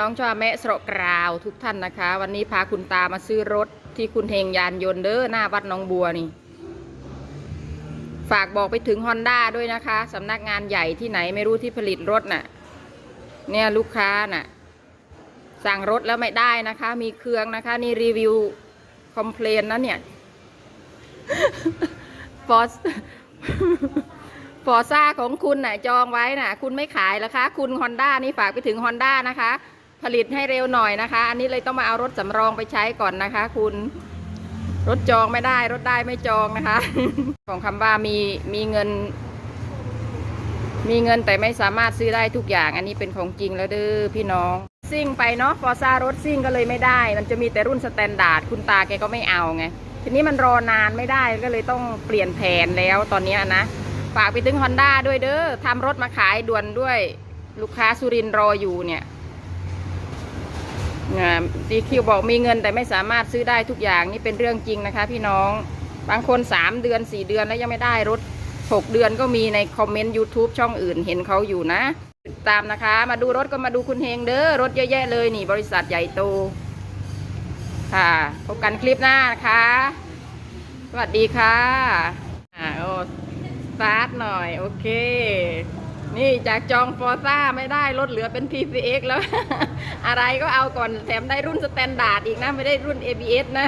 น้องชอบแม่สระกราวทุกท่านนะคะ วันนี้พาคุณตามาซื้อรถที่คุณเฮงยานยนต์เด้อหน้าวัดหนองบัวนี่ ฝากบอกไปถึงฮอนด้าด้วยนะคะสำนักงานใหญ่ที่ไหนไม่รู้ที่ผลิตรถน่ะ เนี่ยลูกค้าน่ะ สั่งรถแล้วไม่ได้นะคะ มีเครื่องนะคะ นี่รีวิวคอมเพลนนะเนี่ยฟอสฟอซ่าของคุณน่ะจองไว้น่ะ คุณไม่ขายแล้วคะ คุณฮอนด้านี่ฝากไปถึงฮอนด้านะคะ ผลิตให้เร็วหน่อยนะคะ อันนี้เลยต้องมาเอารถสำรองไปใช้ก่อนนะคะ คุณรถจองไม่ได้ รถได้ไม่จองนะคะ ของคำว่ามีมีเงิน มีเงินแต่ไม่สามารถซื้อได้ทุกอย่าง อันนี้เป็นของจริงแล้วเด้อพี่น้องซิ่งไปเนาะฟอร์ซ่ารถซิ่งก็เลยไม่ได้ มันจะมีแต่รุ่นสแตนดาร์ดคุณตาแกก็ไม่เอาไงทีนี้มันรอนานไม่ได้ก็เลยต้องเปลี่ยนแผนแล้วตอนนี้นะฝากไปถึงฮอนด้าด้วยเด้อทำรถมาขายด่วนด้วยลูกค้าสุรินรออยู่เนี่ย ดีคิวบอกมีเงินแต่ไม่สามารถซื้อได้ทุกอย่างนี่เป็นเรื่องจริงนะคะ พี่น้องบางคนสามเดือนสี่เดือนแล้วยังไม่ได้รถหกเดือนก็มีในคอมเมนต์ YouTube ช่องอื่นเห็นเขาอยู่นะติดตามนะคะ มาดูรถก็มาดูคุณเฮงเด้อรถเยอะแยะเลยนี่ บริษัทใหญ่โต ค่ะ พบกันคลิปหน้านะคะ สวัสดีค่ะอ่าโอ้สตาร์ทหน่อย โอเค นี่จากจองฟอร์ซ่าไม่ได้ลดเหลือเป็น PCX แล้ว อะไรก็เอาก่อนแถมได้รุ่นสแตนดาร์ดอีกนะ ไม่ได้รุ่น ABS นะ